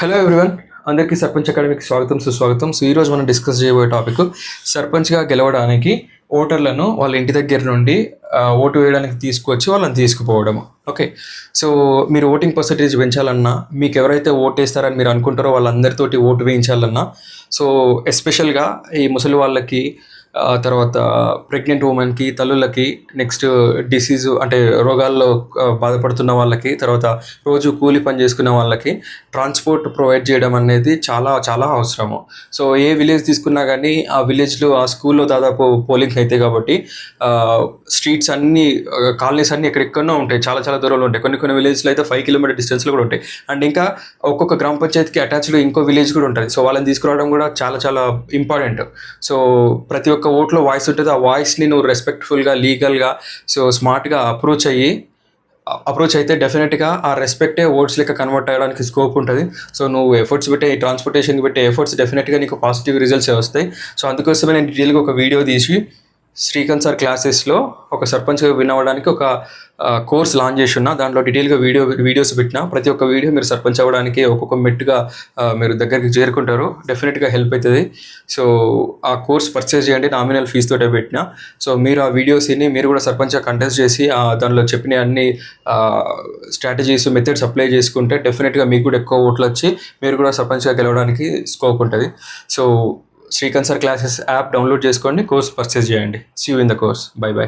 Hello everyone అందరికీ సర్పంచ్ అకాడమీకి స్వాగతం సుస్వాగతం. సో ఈరోజు మనం డిస్కస్ చేయబోయే టాపిక్ సర్పంచ్గా గెలవడానికి ఓటర్లను వాళ్ళ ఇంటి దగ్గర నుండి ఓటు వేయడానికి తీసుకొచ్చి వాళ్ళని తీసుకుపోవడం. ఓకే సో మీరు ఓటింగ్ పర్సంటేజ్ పెంచాలన్నా మీకు ఎవరైతే ఓటు వేస్తారని మీరు అనుకుంటారో వాళ్ళందరితోటి ఓటు వేయించాలన్నా సో ఎస్పెషల్గా ఈ ముసలి వాళ్ళకి తర్వాత ప్రెగ్నెంట్ ఉమెన్కి తల్లులకి నెక్స్ట్ డిసీజ్ అంటే రోగాల్లో బాధపడుతున్న వాళ్ళకి తర్వాత రోజు కూలి పని చేసుకున్న వాళ్ళకి ట్రాన్స్పోర్ట్ ప్రొవైడ్ చేయడం అనేది చాలా చాలా అవసరము. సో ఏ విలేజ్ తీసుకున్నా కానీ ఆ విలేజ్లో ఆ స్కూల్లో దాదాపు పోలింగ్ అయితే కాబట్టి స్ట్రీట్స్ అన్ని కాలనీస్ అన్ని ఎక్కడెక్కడో ఉంటాయి. చాలా చాలా దూరంలో ఉంటాయి. కొన్ని కొన్ని విలేజ్లో అయితే ఫైవ్ కిలోమీటర్ డిస్టెన్స్లో కూడా ఉంటాయి. అండ్ ఇంకా ఒక్కొక్క గ్రామ పంచాయతీకి అటాచ్డ్ ఇంకో విలేజ్ కూడా ఉంటుంది. సో వాళ్ళని తీసుకురావడం కూడా చాలా చాలా ఇంపార్టెంట్ సో ప్రతి ఒక్క ఓట్లో వాయిస్ ఉంటుంది. ఆ వాయిస్ని నువ్వు రెస్పెక్ట్ఫుల్గా లీగల్గా సో స్మార్ట్గా అప్రోచ్ అయ్యి అప్రోచ్ అయితే డెఫినెట్గా ఆ రెస్పెక్టే ఓట్స్ లెక్క కన్వర్ట్ అవ్వడానికి స్కోప్ ఉంటుంది. సో నువ్వు ఎఫర్ట్స్ పెట్టే ట్రాన్స్పోర్టేషన్కి పెట్టే ఎఫర్ట్స్ డెఫినెట్గా నీకు పాజిటివ్ రిజల్ట్స్ వస్తాయి. సో అందుకోసమే నేను డీటెయిల్గా ఒక వీడియో తీసి శ్రీకాంత్ సార్ క్లాసెస్లో ఒక సర్పంచ్గా విన్ అవ్వడానికి ఒక కోర్స్ లాంచ్ చేసి ఉన్నా దాంట్లో డీటెయిల్గా వీడియో వీడియోస్ పెట్టిన ప్రతి ఒక్క వీడియో మీరు సర్పంచ్ అవ్వడానికి ఒక్కొక్క మెట్టుగా మీరు దగ్గరికి చేరుకుంటారు. డెఫినెట్గా హెల్ప్ అవుతుంది సో ఆ కోర్స్ పర్చేస్ చేయండి నామినల్ ఫీజు తోటే పెట్టిన. సో మీరు ఆ వీడియోస్ని మీరు కూడా సర్పంచ్గా కంటెస్ట్ చేసి దానిలో చెప్పిన అన్ని స్ట్రాటజీస్ మెథడ్స్ అప్లై చేసుకుంటే డెఫినెట్గా మీకు కూడా ఎక్కువ ఓట్లు వచ్చి మీరు కూడా సర్పంచ్గా గెలవడానికి స్కోప్ ఉంటుంది. సో శ్రీకన్సర్ క్లాసెస్ యాప్ డౌన్లోడ్ చేసుకోండి కోర్స్ పర్చేస్ చేయండి. See you in the course bye bye